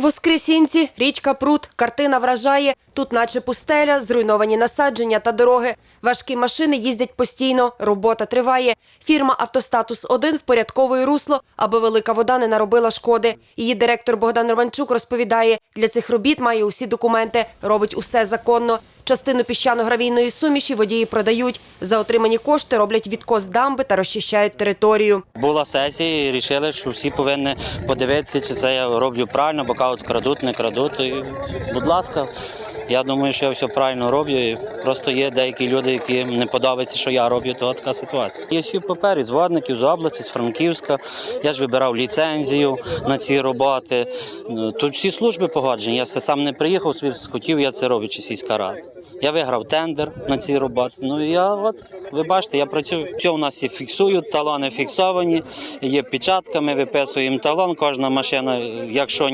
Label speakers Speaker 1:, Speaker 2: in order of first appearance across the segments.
Speaker 1: Воскресінці, річка Прут, картина вражає. Тут наче пустеля, зруйновані насадження та дороги. Важкі машини їздять постійно, робота триває. Фірма «Автостатус-1» впорядковує русло, аби велика вода не наробила шкоди. Її директор Богдан Романчук розповідає, для цих робіт має усі документи, робить усе законно. Частину піщано-гравійної суміші водії продають. За отримані кошти роблять відкос дамби та розчищають територію.
Speaker 2: Була сесія і вирішили, що всі повинні подивитися, чи це я роблю правильно, бо кажуть, крадуть, не крадуть. І, будь ласка, я думаю, що я все правильно роблю. І просто є деякі люди, які не подобається, що я роблю, то така ситуація. Є всі папері з Водників, з області, з Франківська. Я ж вибирав ліцензію на ці роботи. Тут всі служби погоджені. Я сам не приїхав, собі хотів, я це роблю, чи сільська рада. Я виграв тендер на ці роботи. Ну я от ви бачите, я працюю. Все у нас і фіксують, талони фіксовані, є печатка, ми виписуємо талон. Кожна машина, якщо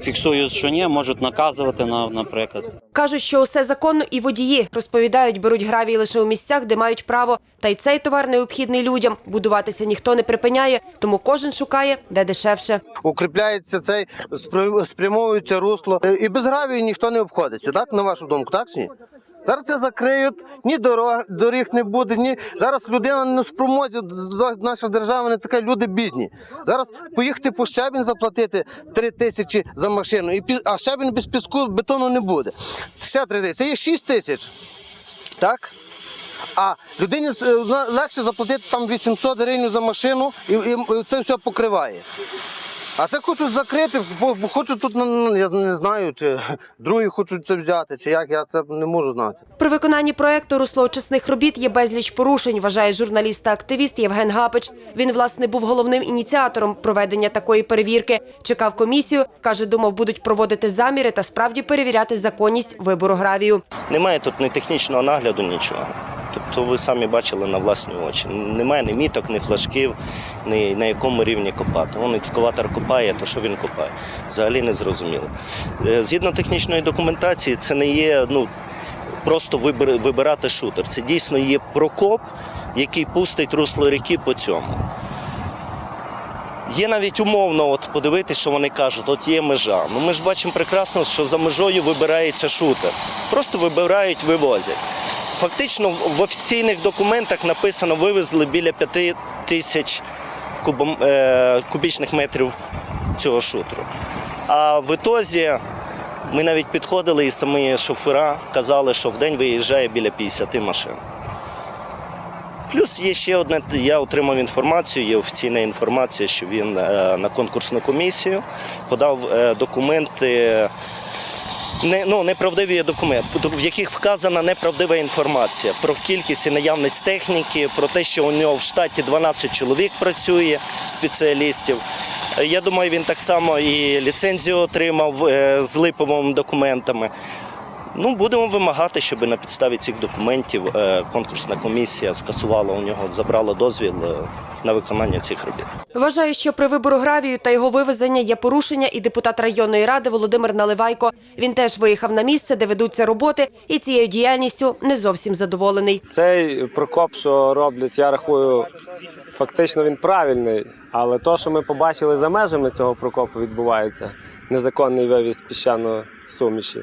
Speaker 2: фіксують, що ні, можуть наказувати на, наприклад.
Speaker 1: Кажуть, що усе законно і водії розповідають, беруть гравій лише у місцях, де мають право. Та й цей товар необхідний людям. Будуватися ніхто не припиняє, тому кожен шукає, де дешевше.
Speaker 3: укріпляється цей, спря- спрямовується русло. І без гравію ніхто не обходиться, так? На вашу думку, так чи ні? Зараз це закриють, ні дорог, доріг не буде, ні. Зараз людина не спромозі, наша держава не така, люди бідні. Зараз поїхати по щебінь заплатити 3 тисячі за машину, а щебінь без піску, бетону не буде. Ще 3 тисячі, це є 6 тисяч. Так? А людині е, легше заплатити там 800 гривень за машину і, і це все покриває. А це хочуть закрити, бо, бо хочуть тут, ну, ну, я не знаю, чи другі хочуть це взяти, чи як, я це не можу знати.
Speaker 1: При виконанні проекту руслоочисних робіт є безліч порушень, вважає журналіст та активіст Євген Гапич. Він, власне, був головним ініціатором проведення такої перевірки. Чекав комісію, каже, думав, будуть проводити заміри та справді перевіряти законність вибору гравію.
Speaker 4: Немає тут ні технічного нагляду, нічого. Тобто ви самі бачили на власні очі. Немає ні міток, ні флажків, на якому рівні копати. Вон екскаватор копає, то що він копає? Взагалі не зрозуміло. Е, Згідно технічної документації, це не є ну, просто вибирати шутер. Це дійсно є прокоп, який пустить русло ріки по цьому. Є навіть умовно, от подивитися, що вони кажуть, от є межа. Ну ми ж бачимо прекрасно, що за межою вибирається шутер. Просто вибирають, вивозять. Фактично в офіційних документах написано, вивезли біля 5 тисяч кубом, е, кубічних метрів цього шутеру. А в ітозі ми навіть підходили і самі шофера казали, що в день виїжджає біля 50 машин. Плюс є ще одне, я отримав інформацію, є офіційна інформація, що він е, на конкурсну комісію подав е, документи, не, ну, неправдиві документи, в яких вказана неправдива інформація про кількість і наявність техніки, про те, що у нього в штаті 12 чоловік працює, спеціалістів. Е, Я думаю, він так само і ліцензію отримав е, з липовими документами. Ну, будемо вимагати, щоб на підставі цих документів е, конкурсна комісія скасувала у нього, забрала дозвіл е, на виконання цих робіт.
Speaker 1: Вважає, що при вибору гравію та його вивезення є порушення, і депутат районної ради Володимир Наливайко. Він теж виїхав на місце, де ведуться роботи, і цією діяльністю не зовсім задоволений.
Speaker 5: Цей прокоп, що роблять, я рахую, фактично він правильний. Але то, що ми побачили за межами цього прокопу, відбувається незаконний вивіз піщаної суміші.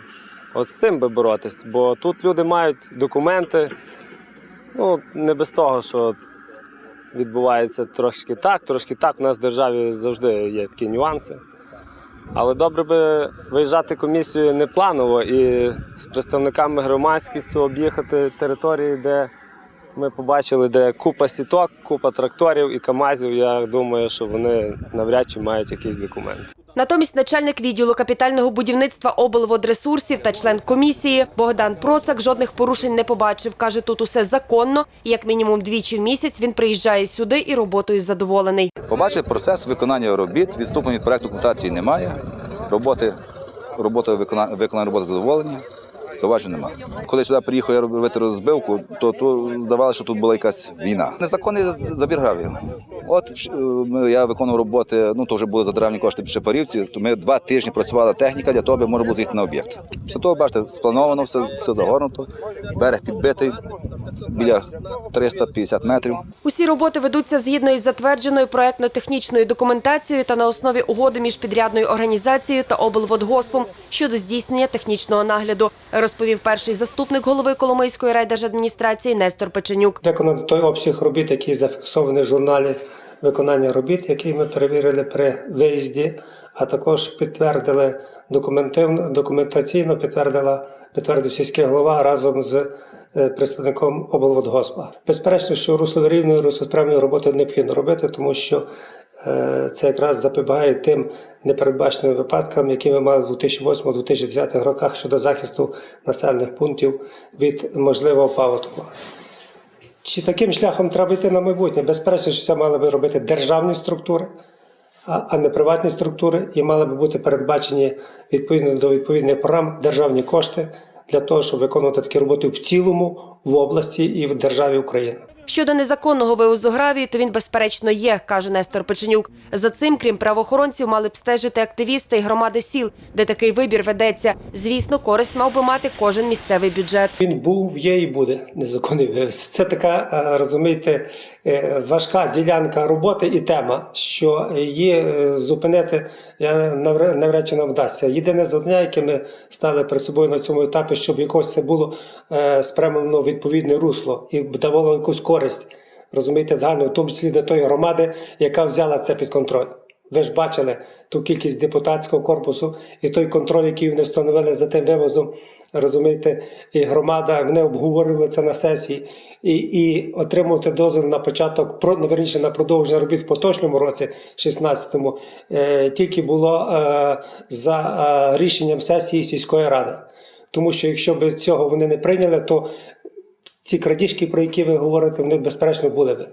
Speaker 5: От з цим би боротись, бо тут люди мають документи. Ну, не без того, що відбувається трошки так, трошки так. У нас в державі завжди є такі нюанси. Але добре би виїжджати комісію не планово і з представниками громадськості об'їхати території, де ми побачили, де купа сіток, купа тракторів і камазів. Я думаю, що вони навряд чи мають якісь документи.
Speaker 1: Натомість начальник відділу капітального будівництва облводресурсів та член комісії Богдан Процак жодних порушень не побачив. Каже, тут усе законно, і як мінімум двічі в місяць він приїжджає сюди і роботою задоволений.
Speaker 6: Побачив процес виконання робіт, відступлень від проекту документації немає. Роботи, робота виконання, виконання роботи задоволення. Зауважень немає. Коли сюди приїхав я робити розбивку, то, то здавалося, що тут була якась війна. Незаконний забір гравію. От е, я виконував роботи, ну то вже були за державні кошти Шепарівці, то ми два тижні працювала техніка для того, аби можна було зійти на об'єкт. Все того, бачите, сплановано, все, все загорнуто, берег підбитий, біля 350 метрів.
Speaker 1: Усі роботи ведуться згідно із затвердженою проектно-технічною документацією та на основі угоди між підрядною організацією та облводгоспом щодо здійснення технічного нагляду, розповів перший заступник голови Коломийської райдержадміністрації Нестор Печенюк.
Speaker 7: виконати той обсяг робіт, який зафіксований в журналі виконання робіт, який ми перевірили при виїзді, а також підтвердили документивно, документаційно підтвердила підтвердив сільський голова разом з представником облводгоспа. Безперечно, що русловирівної руслосправної роботи необхідно робити, тому що е, це якраз запобігає тим непередбаченим випадкам, які ми мали в 2008-2010 роках щодо захисту населених пунктів від можливого паводку. Чи таким шляхом треба йти на майбутнє? Безперечно, що це мали би робити державні структури, а не приватні структури, і мали би бути передбачені відповідно до відповідних програм державні кошти для того, щоб виконувати такі роботи в цілому в області і в державі Україна.
Speaker 1: Щодо незаконного вивозу гравію, то він безперечно є, каже Нестор Печенюк. За цим, крім правоохоронців, мали б стежити активісти і громади сіл, де такий вибір ведеться. Звісно, користь мав би мати кожен місцевий бюджет.
Speaker 7: Він був, є і буде незаконний вивіз. Це така, е, розумієте, е, важка ділянка роботи і тема, що її е, зупинити я навр- навряд чи нам вдасться. Єдине завдання, яке ми стали перед собою на цьому етапі, щоб якось це було спрямлено в відповідне русло і давало якусь користь, розумієте, загально, в тому числі для тої громади, яка взяла це під контроль. Ви ж бачили ту кількість депутатського корпусу і той контроль, який вони встановили за тим вивозом, розумієте, і громада, вони обговорювали це на сесії, і, і отримувати дозвіл на початок, про, ну, верніше, на продовження робіт в поточному році, 16-му, е, тільки було е, за е, рішенням сесії сільської ради. Тому що якщо б цього вони не прийняли, то ці крадіжки, про які ви говорите, вони безперечно були би.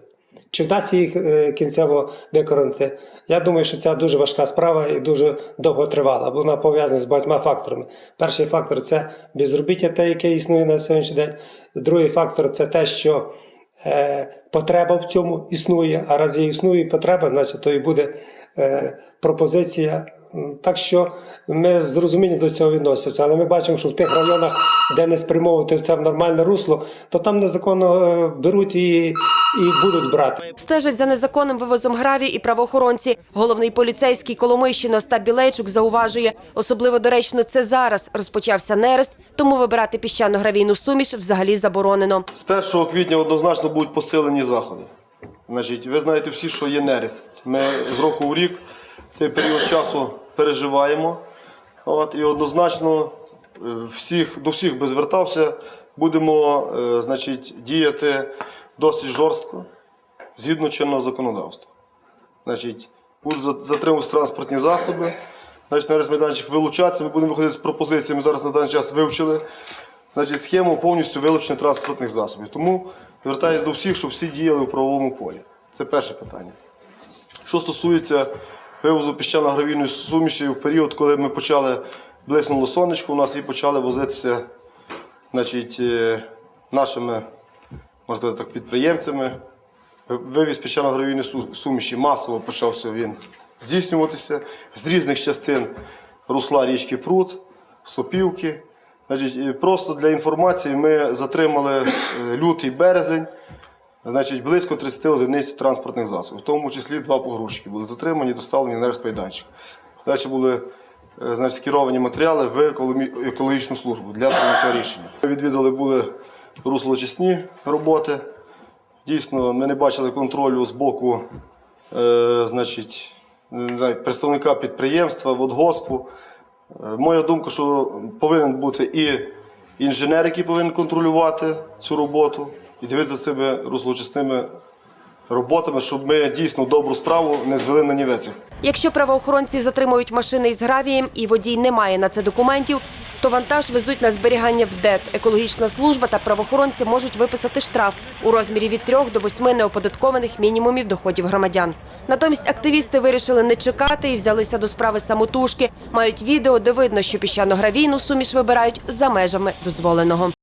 Speaker 7: Чи вдасться їх е, кінцево виконати? Я думаю, що це дуже важка справа і дуже довго тривала, бо вона пов'язана з багатьма факторами. Перший фактор це безробіття, те, яке існує на сьогоднішній день. Другий фактор це те, що е, потреба в цьому існує, а раз є існує потреба, значить то і буде е, пропозиція. Так що ми з розумінням до цього відносимося, але ми бачимо, що в тих районах, де не спрямовувати це в нормальне русло, то там незаконно е, беруть і, і будуть брати.
Speaker 1: Стежать за незаконним вивозом гравію і правоохоронці. Головний поліцейський Коломийщини Остап Білейчук зауважує, особливо доречно це зараз розпочався нерест, тому вибирати піщано-гравійну суміш взагалі заборонено.
Speaker 8: З 1 квітня однозначно будуть посилені заходи. Значить, ви знаєте всі, що є нерест. Ми з року в рік цей період часу переживаємо. От, і однозначно е, всіх, до всіх би звертався, будемо е, значить, діяти досить жорстко, згідно чинного законодавства. Значить, будуть за- затримувати транспортні засоби. Значить, на майданчик вилучатися. Ми будемо виходити з пропозиціями. Зараз на даний час вивчили значить, схему повністю вилучення транспортних засобів. Тому звертаюся до всіх, щоб всі діяли у правовому полі. Це перше питання. Що стосується вивозу піщано-гравійної суміші в період, коли ми почали блиснуло сонечко, у нас і почали возитися значить, е, нашими можна сказати так, підприємцями. Вивіз піщано-гравійної суміші масово почався він здійснюватися з різних частин русла річки Прут, Сопівки. Значить, просто для інформації ми затримали е, лютий березень. Значить, близько 30 одиниць транспортних засобів, в тому числі два погрузчики були затримані, доставлені на майданчик. Далі були е, значить, скеровані матеріали в екологічну службу для прийняття рішення. Ми відвідали були руслоочисні роботи. Дійсно, ми не бачили контролю з боку е, значить, знаю, представника підприємства, водгоспу. Е, Моя думка, що повинен бути і інженер, який повинен контролювати цю роботу, і дивитися цими руслочисними роботами, щоб ми дійсно добру справу не звели на нівець.
Speaker 1: Якщо правоохоронці затримують машини із гравієм і водій не має на це документів, то вантаж везуть на зберігання в ДЕТ. Екологічна служба та правоохоронці можуть виписати штраф у розмірі від 3 до 8 неоподаткованих мінімумів доходів громадян. Натомість активісти вирішили не чекати і взялися до справи самотужки. Мають відео, де видно, що піщано-гравійну суміш вибирають за межами дозволеного.